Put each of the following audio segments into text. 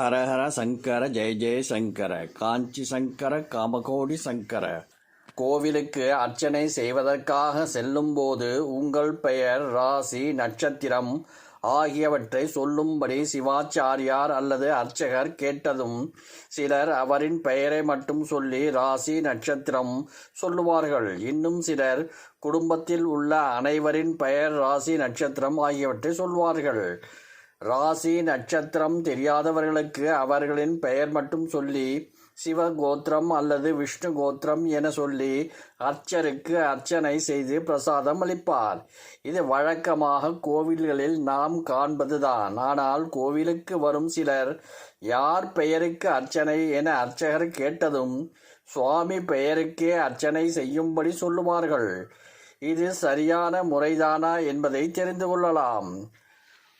ஹரஹர சங்கர ஜெய ஜெய சங்கர காஞ்சி சங்கர காமகோடி சங்கர. கோவிலுக்கு அர்ச்சனை செய்வதற்காக செல்லும்போது உங்கள் பெயர் ராசி நட்சத்திரம் ஆகியவற்றை சொல்லும்படி சிவாச்சாரியார் அல்லது அர்ச்சகர் கேட்டதும் சிலர் அவரின் பெயரை மட்டும் சொல்லி ராசி நட்சத்திரம் சொல்லுவார்கள். இன்னும் சிலர் குடும்பத்தில் உள்ள அனைவரின் பெயர் ராசி நட்சத்திரம் ஆகியவற்றை சொல்வார்கள். ராசி நட்சத்திரம் தெரியாதவர்களுக்கு அவர்களின் பெயர் மட்டும் சொல்லி சிவ கோத்திரம் அல்லது விஷ்ணு கோத்திரம் என சொல்லி அர்ச்சருக்கு அர்ச்சனை செய்து பிரசாதம் அளிப்பார். இது வழக்கமாக கோவில்களில் நாம் காண்பதுதான். ஆனால் கோவிலுக்கு வரும் சிலர் யார் பெயருக்கு அர்ச்சனை? என அர்ச்சகர் கேட்டதும் சுவாமி பெயருக்கே அர்ச்சனை செய்யும்படி சொல்லுவார்கள். இது சரியான முறைதானா என்பதை தெரிந்து கொள்ளலாம்.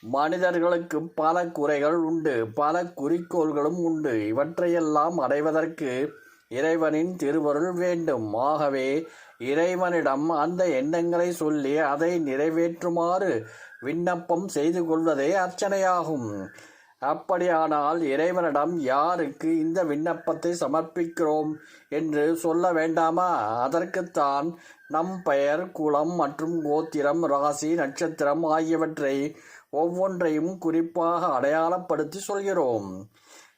மனிதர்களுக்கு பல குறைகள் உண்டு பல குறிக்கோள்களும் உண்டு. இவற்றையெல்லாம் அடைவதற்கு இறைவனின் திருவருள் வேண்டும். ஆகவே இறைவனிடம் அந்த எண்ணங்களை சொல்லி அதை நிறைவேற்றுமாறு விண்ணப்பம் செய்து கொள்வதே அர்ச்சனையாகும். அப்படியானால் இறைவனிடம் யாருக்கு இந்த விண்ணப்பத்தை சமர்ப்பிக்கிறோம் என்று சொல்ல வேண்டாமா? அதற்குத்தான் நம் பெயர் குலம் மற்றும் கோத்திரம் ராசி நட்சத்திரம் ஆகியவற்றை ஒவ்வொன்றையும் குறிப்பாக அடையாளப்படுத்தி சொல்கிறோம்.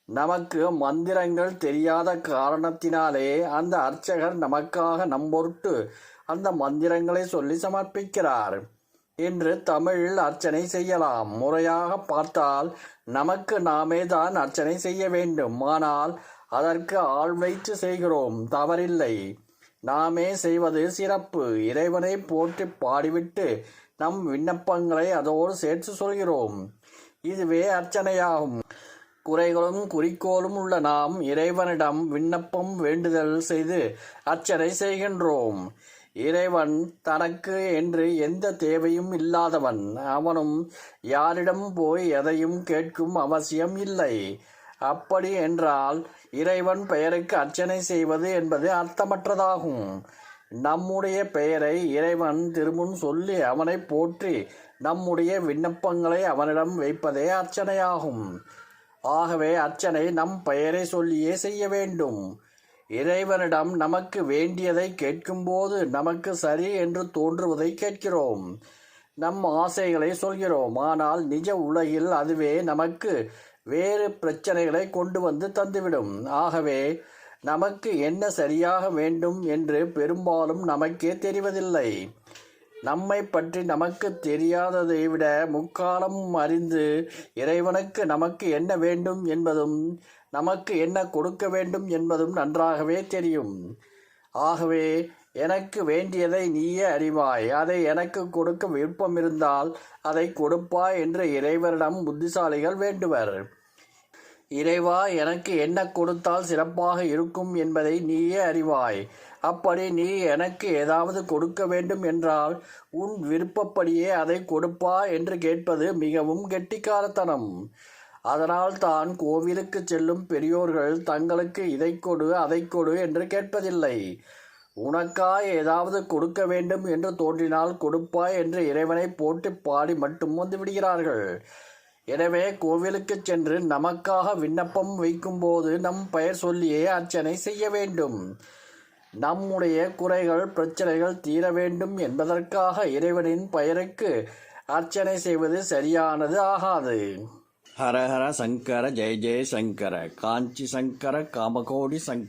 நமக்கு மந்திரங்கள் தெரியாத காரணத்தினாலே அந்த அர்ச்சகர் நமக்காக நம்பொருட்டு அந்த மந்திரங்களை சொல்லி சமர்ப்பிக்கிறார். என்று தமிழில் அர்ச்சனை செய்யலாம். முறையாக பார்த்தால் நமக்கு நாமே தான் அர்ச்சனை செய்ய வேண்டும். ஆனால் அதற்கு ஆள் வைத்து செய்கிறோம். தவறில்லை. நாமே செய்வது சிறப்பு. இறைவனை போற்றி பாடிவிட்டு நம் விண்ணப்பங்களை அதோடு சேர்த்து சொல்கிறோம். இதுவே அர்ச்சனையாகும். குறைகளும் குறிக்கோளும் உள்ள நாம் இறைவனிடம் விண்ணப்பம் வேண்டுதல் செய்து அர்ச்சனை செய்கின்றோம். இறைவன் தனக்கு என்று எந்த தேவையும் இல்லாதவன். அவனும் யாரிடம் போய் எதையும் கேட்கும் அவசியம் இல்லை. அப்படி என்றால் இறைவன் பெயருக்கு அர்ச்சனை செய்வது என்பது அர்த்தமற்றதாகும். நம்முடைய பெயரை இறைவன் திருமுன் சொல்லி அவனை போற்றி நம்முடைய விண்ணப்பங்களை அவனிடம் வைப்பதே அர்ச்சனையாகும். ஆகவே அர்ச்சனை நம் பெயரை சொல்லியே செய்ய வேண்டும். இறைவனிடம் நமக்கு வேண்டியதை கேட்கும்போது நமக்கு சரி என்று தோன்றுவதை கேட்கிறோம். நம் ஆசைகளை சொல்கிறோம். ஆனால் நிஜ உலகில் அதுவே நமக்கு வேறு பிரச்சனைகளை கொண்டு வந்து தந்துவிடும். ஆகவே நமக்கு என்ன சரியாக வேண்டும் என்று பெரும்பாலும் நமக்கே தெரிவதில்லை. நம்மை பற்றி நமக்கு தெரியாததை விட முக்காலம் அறிந்து இறைவனுக்கு நமக்கு என்ன வேண்டும் என்பதும் நமக்கு என்ன கொடுக்க வேண்டும் என்பதும் நன்றாகவே தெரியும். ஆகவே எனக்கு வேண்டியதை நீயே அறிவாய். அதை எனக்கு கொடுக்க விருப்பம் இருந்தால் அதை கொடுப்பாய் என்று இறைவரிடம் புத்திசாலிகள் வேண்டுவர். இறைவா எனக்கு என்ன கொடுத்தால் சிறப்பாக இருக்கும் என்பதை நீயே அறிவாய். அப்படி நீ எனக்கு ஏதாவது கொடுக்க வேண்டும் என்றால் உன் விருப்பப்படியே அதை கொடுப்பா என்று கேட்பது மிகவும் கெட்டிக்காரத்தனம். அதனால் தான் கோவிலுக்கு செல்லும் பெரியோர்கள் தங்களுக்கு இதை கொடு அதை கொடு என்று கேட்பதில்லை. உனக்காய் ஏதாவது கொடுக்க வேண்டும் என்று தோன்றினால் கொடுப்பாய் என்று இறைவனை போட்டு பாடி மட்டும் வந்து விடுகிறார்கள். எனவே கோவிலுக்கு சென்று நமக்காக விண்ணப்பம் வைக்கும்போது நம் பெயர் சொல்லியே அர்ச்சனை செய்ய வேண்டும். நம்முடைய குறைகள் பிரச்சனைகள் தீர வேண்டும் என்பதற்காக இறைவனின் பெயருக்கு அர்ச்சனை செய்வது சரியானது ஆகாது. ஹரஹர சங்கர ஜெய ஜெய சங்கர காஞ்சி சங்கர காமகோடி சங்கர.